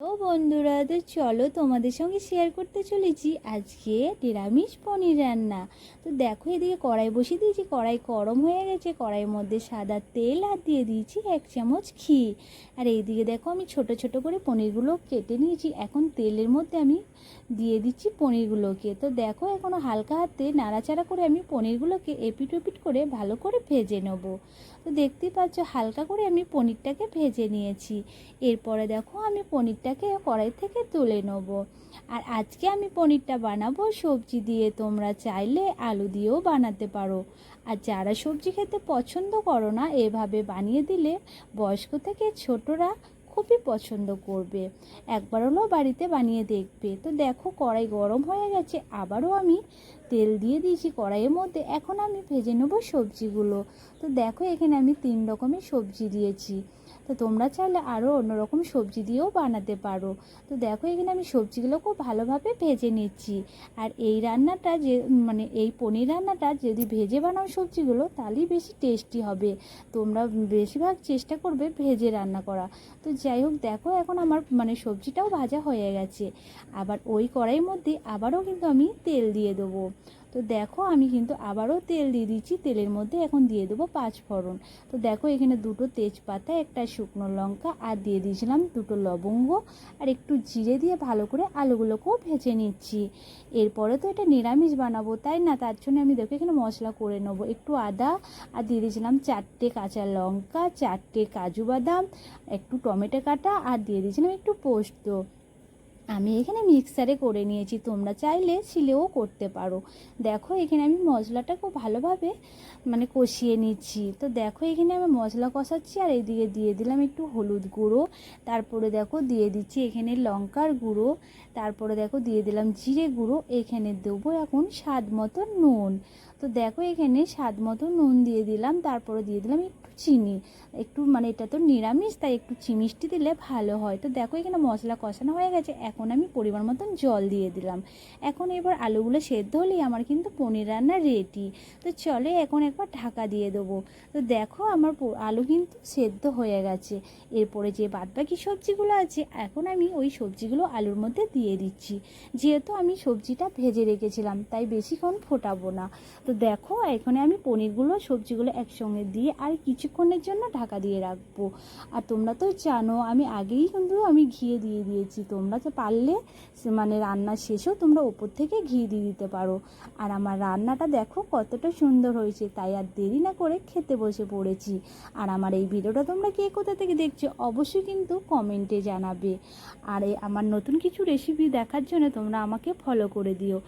ও বন্ধুরা, তো চলো তোমাদের সঙ্গে শেয়ার করতে চলেছি আজকে নিরামিষ পনির রান্না। তো দেখো এদিকে কড়াই বসিয়ে দিয়েছি, কড়াই গরম হয়ে গেছে, কড়াইয়ের মধ্যে সাদা তেল আর দিয়ে দিয়েছি এক চামচ ঘি। আর এইদিকে দেখো আমি ছোট ছোট করে পনিরগুলো কেটে নিয়েছি, এখন তেলের মধ্যে আমি দিয়ে দিচ্ছি পনিরগুলোকে। তো দেখো এখনও হালকা হাতে নাড়াচাড়া করে আমি পনিরগুলোকে এপিট ওপিট করে ভালো করে ভেজে নেব। তো দেখতেই পাচ্ছ হালকা করে আমি পনিরটাকে ভেজে নিয়েছি। এরপরে দেখো আমি পনিরটাকে কড়াই থেকে তুলে নেব। আর আজকে আমি পনিরটা বানাবো সবজি দিয়ে। তোমরা চাইলে আলু দিয়েও বানাতে পারো। আর যারা সবজি খেতে পছন্দ করো না, এভাবে বানিয়ে দিলে বয়স্ক থেকে ছোটরা খুবই পছন্দ করবে। একবার হলেও বাড়িতে বানিয়ে দেখবে। তো দেখো কড়াই গরম হয়ে গেছে, আবারও আমি তেল দিয়ে দিয়েছি কড়াইয়ের মধ্যে। এখন আমি ভেজে নেব সবজিগুলো। তো দেখো, এখানে আমি তিন রকমের সবজি দিয়েছি। তো তোমরা চাইলে আরও অন্যরকম সবজি দিয়েও বানাতে পারো। তো দেখো, এখানে আমি সবজিগুলো খুব ভালোভাবে ভেজে নিচ্ছি। আর এই রান্নাটা যে মানে এই পনির রান্নাটা যদি ভেজে বানাও সবজিগুলো, তাহলেই বেশি টেস্টি হবে। তোমরা বেশিরভাগ চেষ্টা করবে ভেজে রান্না করা। তো যাই হোক, দেখো, এখন আমার মানে সবজিটাও ভাজা হয়ে গেছে। আবার ওই কড়াইয়ের মধ্যে আবারও কিন্তু আমি তেল দিয়ে দেবো। তো দেখো আমি কিন্তু আবারও তেল দিয়ে দিচ্ছি, তেলের মধ্যে এখন দিয়ে দেবো পাঁচ ফোড়ন। তো দেখো এখানে দুটো তেজপাতা, একটা শুকনো লঙ্কা আর দিয়ে দিয়েছিলাম দুটো লবঙ্গ আর একটু জিরে দিয়ে ভালো করে আলুগুলোকেও ভেজে নিচ্ছি। এরপরে তো এটা নিরামিষ বানাবো, তাই না? তার জন্য আমি দেখো এখানে মশলা করে নেব। একটু আদা আর দিয়ে দিয়েছিলাম চারটে কাঁচা লঙ্কা, চারটে কাজু বাদাম, একটু টমেটো কাটা আর দিয়ে দিয়েছিলাম একটু পোস্ত। আমি এখানে মিক্সারে করে নিয়েছি, তোমরা চাইলে ছিলেও করতে পারো। দেখো, এখানে আমি মশলাটা খুব ভালোভাবে মানে কষিয়ে নিচ্ছি। তো দেখো, এখানে আমি মশলা কষাচ্ছি আর এইদিকে দিয়ে দিলাম একটু হলুদ গুঁড়ো। তারপরে দেখো, দিয়ে দিচ্ছি এখানে লঙ্কার গুঁড়ো। তারপরে দেখো, দিয়ে দিলাম জিরে গুঁড়ো। এখানে দেবো এখন স্বাদ মতো নুন। তো দেখো, এখানে স্বাদ মতো নুন দিয়ে দিলাম। তারপরে দিয়ে দিলাম একটু চিনি। একটু মানে এটা তো নিরামিষ, তাই একটু চিমিষ্টি দিলে ভালো হয়। তো দেখো, এখানে মশলা কষানো হয়ে গেছে। এখন আমি পরিমাণ মতন জল দিয়ে দিলাম। এখন এবার আলুগুলো সেদ্ধ হলেই আমার কিন্তু পনির রান্না রেডি তো চলে এখন একবার ঢাকা দিয়ে দেবো। তো দেখো আমার আলু কিন্তু সেদ্ধ হয়ে গেছে। এরপরে যে বাদবাকি সবজিগুলো আছে, এখন আমি ওই সবজিগুলো আলুর মধ্যে দিয়ে দিচ্ছি। যেহেতু আমি সবজিটা ভেজে রেখেছিলাম, তাই বেশিক্ষণ ফোটাবো না। তো দেখো এখানে আমি পনিরগুলো, সবজিগুলো একসঙ্গে দিয়ে আর কিছুক্ষণের জন্য ঢাকা দিয়ে রাখব। আর তোমরা তো জানো, আমি আগেই কিন্তু আমি ঘিয়ে দিয়ে দিয়েছি। তোমরা তো পারলে মানে রান্না শেষেও তোমরা ওপর থেকে ঘি দিয়ে দিতে পারো। আর আমার রান্নাটা দেখো কতটা সুন্দর হয়েছে, তাই আর দেরি না করে খেতে বসে পড়েছি। আর আমার এই ভিডিওটা তোমরা কে কোথা থেকে দেখছ অবশ্যই কিন্তু কমেন্টে জানাবে। আর আমার নতুন কিছু রেসিপি দেখার জন্য তোমরা আমাকে ফলো করে দিও।